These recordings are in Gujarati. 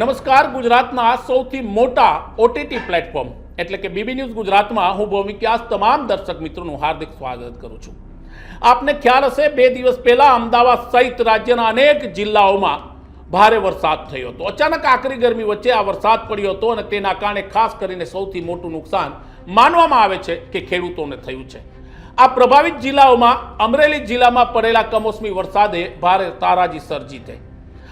નમસ્કાર, ગુજરાતના સૌથી મોટા ઓટીટી પ્લેટફોર્મ એટલે કે બીબી ન્યૂઝ ગુજરાતમાં હું ભૌમિક્યાસ તમામ દર્શક મિત્રોનું હાર્દિક સ્વાગત કરું છું. આપને ખ્યાલ હશે, બે દિવસ પહેલા અમદાવાદ સહિત રાજ્યના અનેક જિલ્લાઓમાં ભારે વરસાદ થયો હતો. અચાનક આકરી ગરમી વચ્ચે આ વરસાદ પડ્યો હતો અને તેના કારણે ખાસ કરીને સૌથી મોટું નુકસાન માનવામાં આવે છે કે ખેડૂતોને થયું છે. આ પ્રભાવિત જિલ્લાઓમાં અમરેલી જિલ્લામાં પડેલા કમોસમી વરસાદે ભારે તારાજી સર્જી થઈ.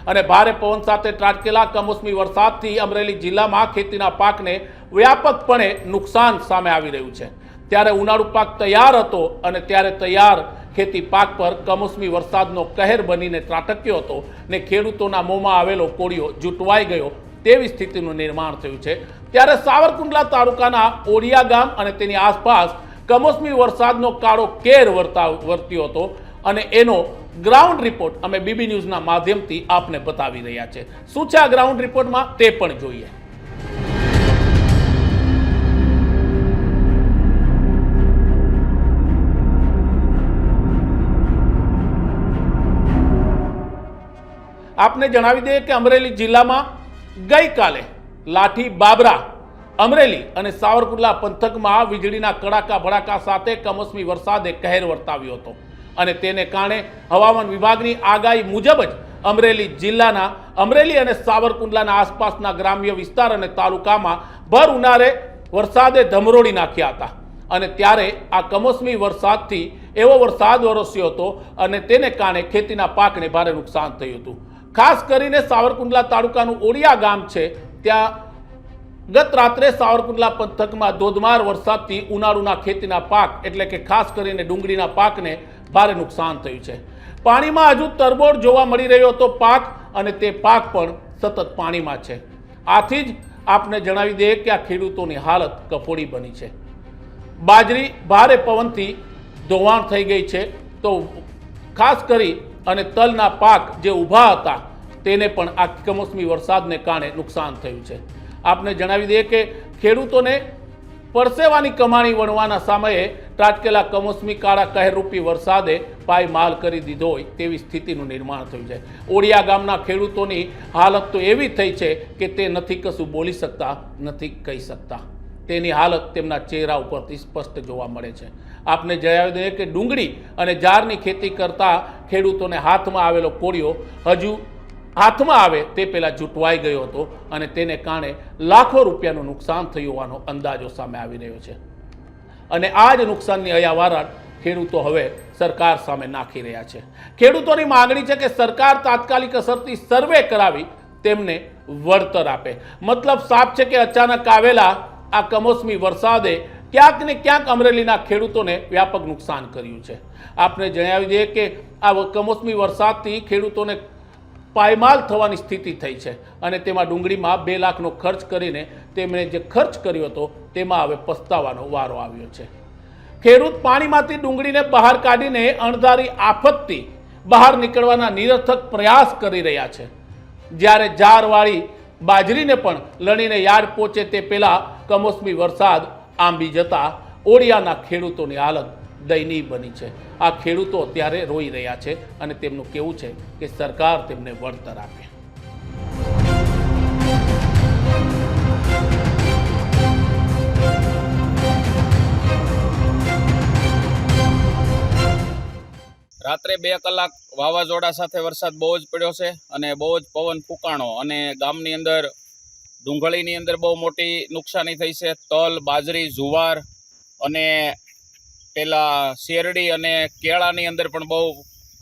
અને ભારે પવન સાથે ત્રાટકેલા કમોસમી વરસાદથી અમરેલી જિલ્લામાં ખેતીના પાકને વ્યાપકપણે નુકસાન સામે આવી રહ્યું છે. ત્યારે ઉનાળુ પાક તૈયાર હતો અને ત્યારે તૈયાર ખેતી પાક પર કમોસમી વરસાદનો કહેર બનીને ત્રાટક્યો હતો ને ખેડૂતોના મોંમાં આવેલો કોળિયો જૂટવાઈ ગયો તેવી સ્થિતિનું નિર્માણ થયું છે. ત્યારે સાવરકુંડલા તાલુકાના ઓડિયા ગામ અને તેની આસપાસ કમોસમી વરસાદનો કાળો કેર વર્તાવ, વર્ત્યો હતો અને એનો ગ્રાઉન્ડ રિપોર્ટ અમે બીબી ન્યૂઝના માધ્યમથી આપને બતાવી રહ્યા છે. શું છે આ ગ્રાઉન્ડ રિપોર્ટમાં? તે પણ જોઈએ. આપને જણાવી દઈએ કે અમરેલી જિલ્લામાં ગઈકાલે લાઠી બાબરા, અમરેલી અને સાવરકુંડલા પંથકમાં વીજળીના કડાકા ભડાકા સાથે કમોસમી વરસાદે કહેર વર્તાવ્યો હતો. અને તેને કારણે હવામાન વિભાગની આગાહી મુજબ જ અમરેલી જિલ્લાના, અમરેલી અને સાવરકુંડલાના આસપાસના ગ્રામ્ય વિસ્તાર અને તાલુકામાં ભર ઉનાળે વરસાદે ધમરોડી નાખ્યા હતા. અને ત્યારે આ કમોસમી વરસાદથી એવો વરસાદ વરસ્યો હતો અને તેને કારણે ખેતીના પાકને ભારે નુકસાન થયું હતું. ખાસ કરીને સાવરકુંડલા તાલુકાનું ઓડિયા ગામ છે, ત્યાં ગત રાત્રે સાવરકુંડલા પંથકમાં ધોધમાર વરસાદથી ઉનાળુના ખેતીના પાક, એટલે કે ખાસ કરીને ડુંગળીના પાકને ભારે નુકસાન થયું છે. પાણીમાં હજુ તરબોળ જોવા મળી રહ્યો હતો પાક અને તે પાક પણ સતત પાણીમાં છે. આથી જ આપને જણાવી દઈએ કે આ ખેડૂતોની હાલત કફોડી બની છે. બાજરી ભારે પવનથી ધોવાણ થઈ ગઈ છે. તો ખાસ કરી અને તલના પાક જે ઊભા હતા, તેને પણ આ કમોસમી વરસાદને કારણે નુકસાન થયું છે. આપને જણાવી દઈએ કે ખેડૂતોને પરસેવાની કમાણી વણવાના સમયે ત્રાટકેલા કમોસમી કાળા કહેરરૂપી વરસાદે પાયમાલ કરી દીધો હોય તેવી સ્થિતિનું નિર્માણ થયું છે. ઓડિયા ગામના ખેડૂતોની હાલત તો એવી થઈ છે કે તે નથી કશું બોલી શકતા, નથી કહી શકતા. તેની હાલત તેમના ચહેરા ઉપરથી સ્પષ્ટ જોવા મળે છે. આપને જણાવી દઈએ કે ડુંગળી અને જારની ખેતી કરતા ખેડૂતોને હાથમાં આવેલો કોળિયો હજુ હાથમાં આવે તે પહેલાં જૂટવાઈ ગયો હતો અને તેને કારણે લાખો રૂપિયાનું નુકસાન થયું હોવાનો અંદાજો સામે આવી રહ્યો છે. અને આ જ નુકસાનની અયાવરણ ખેડૂતો હવે સરકાર સામે નાખી રહ્યા છે. ખેડૂતોની માગણી છે કે સરકાર તાત્કાલિક અસરથી સર્વે કરાવી તેમને વળતર આપે. મતલબ સાફ છે કે અચાનક આવેલા આ કમોસમી વરસાદે ક્યાંક ને ક્યાંક અમરેલીના ખેડૂતોને વ્યાપક નુકસાન કર્યું છે. આપને જણાવી દઈએ કે આ કમોસમી વરસાદથી ખેડૂતોને પાયમાલ થવાની સ્થિતિ થઈ છે. અને તેમાં ડુંગળીમાં બે લાખનો ખર્ચ કરીને તેમણે જે ખર્ચ કર્યો હતો, તેમાં હવે પસ્તાવાનો વારો આવ્યો છે. ખેડૂત પાણીમાંથી ડુંગળીને બહાર કાઢીને અણધારી આફતથી બહાર નીકળવાના નિરર્થક પ્રયાસ કરી રહ્યા છે. જ્યારે ઝારવાળી બાજરીને પણ લણીને યાર્ડ પહોંચે તે પહેલાં કમોસમી વરસાદ આંબી જતા ઓડિયાના ખેડૂતોની હાલત દયનીય બની છે. આ ખેડૂતો અત્યારે રોઈ રહ્યા છે અને તેમનું કેવું છે કે સરકાર તેમને વળતર આપે. રાત્રે બે કલાક વાવાઝોડા સાથે વરસાદ બહુ જ પડ્યો છે અને બહુ જ પવન ફૂંકાણો અને ગામની અંદર, ડુંગળીની અંદર બહુ મોટી નુકસાની થઈ છે. તલ, બાજરી, જુવાર અને પેલા શેરડી અને કેળાની અંદર પણ બહુ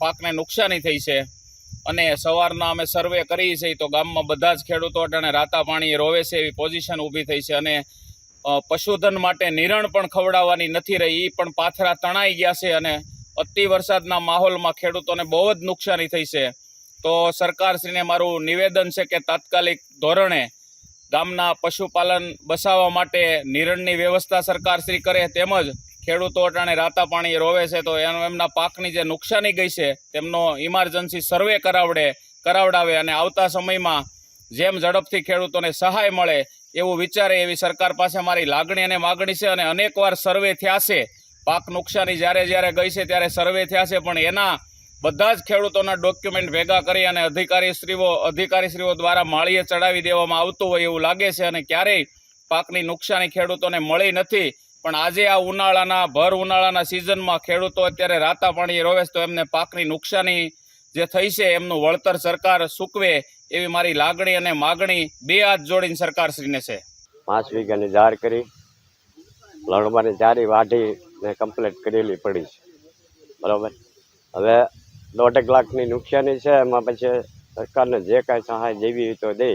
પાકને નુકસાની થઈ છે. અને સવારના અમે સર્વે કરી છે, તો ગામમાં બધા જ ખેડૂતો અટાણે રાતા પાણી રોવે છે એવી પોઝિશન ઊભી થઈ છે. અને પશુધન માટે નિરણ પણ ખવડાવવાની નથી રહી એ પણ પાથરા તણાઈ ગયા છે અને અતિ વરસાદના માહોલમાં ખેડૂતોને બહુ જ નુકસાની થઈ છે. તો સરકારશ્રીને મારું નિવેદન છે કે તાત્કાલિક ધોરણે ગામના પશુપાલન બસાવવા માટે નિરણની વ્યવસ્થા સરકારશ્રી કરે, તેમજ ખેડૂતો અટાણે રાતા પાણી રોવે છે, તો એનો એમના પાકની જે નુકસાની ગઈ છે, તેમનો ઇમરજન્સી સર્વે કરાવડે, કરાવડાવે અને આવતા સમયમાં જેમ ઝડપથી ખેડૂતોને સહાય મળે એવું વિચારે એવી સરકાર પાસે મારી લાગણી અને માગણી છે અને અનેકવાર સર્વે થયા પાક નુકસાની જ્યારે જ્યારે ગઈ છે ત્યારે સર્વે થયા છે, પણ એના બધા જ ખેડૂતોના ડોક્યુમેન્ટ ભેગા કરી અને અધિકારીશ્રીઓ અધિકારીશ્રીઓ દ્વારા માળીએ ચડાવી દેવામાં આવતું હોય એવું લાગે છે અને ક્યારેય પાકની નુકસાની ખેડૂતોને મળી નથી. પણ આજે આ ઉનાળાના, ભર ઉનાળાના સિઝનમાં ખેડૂતો અત્યારે રાતા પાણીએ રોવે તો એમને પાકની નુકસાની જે થઈ છે એમનું વળતર સરકાર સૂકવે એવી મારી લાગણી અને માગણી બે હાથ જોડીને સરકારશ્રીને છે. પાંચ વીઘાની જાહેર કરી, લણવાની વાઢી ને કમ્પ્લીટ કરેલી પડી છે. બરાબર? હવે દોઢેક લાખની નુકસાની છે, એમાં પછી સરકારને જે કાંઈ સહાય જેવી તો દે.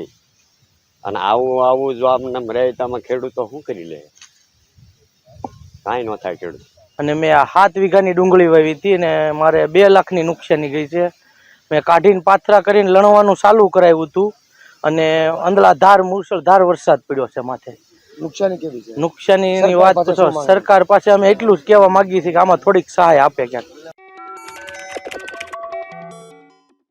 અને આવું આવું જો આમને રહે તો આમાં ખેડૂતો શું કરી લે? કાંઈ ન થાય ખેડૂત અને મેં આ સાત વીઘાની ડુંગળી વાવી હતી અને મારે બે લાખની નુકસાની ગઈ છે. મેં કાઢીને પાથરા કરીને લણવાનું ચાલુ કરાવ્યું હતું અને અંદલા ધાર મુસળધાર વરસાદ પડ્યો છે માથે. નુકસાની કેવી છે? નુકસાનીની વાત? સરકાર પાસે અમે એટલું જ કહેવા માંગીએ છીએ કે આમાં થોડીક સહાય આપે ક્યાંક.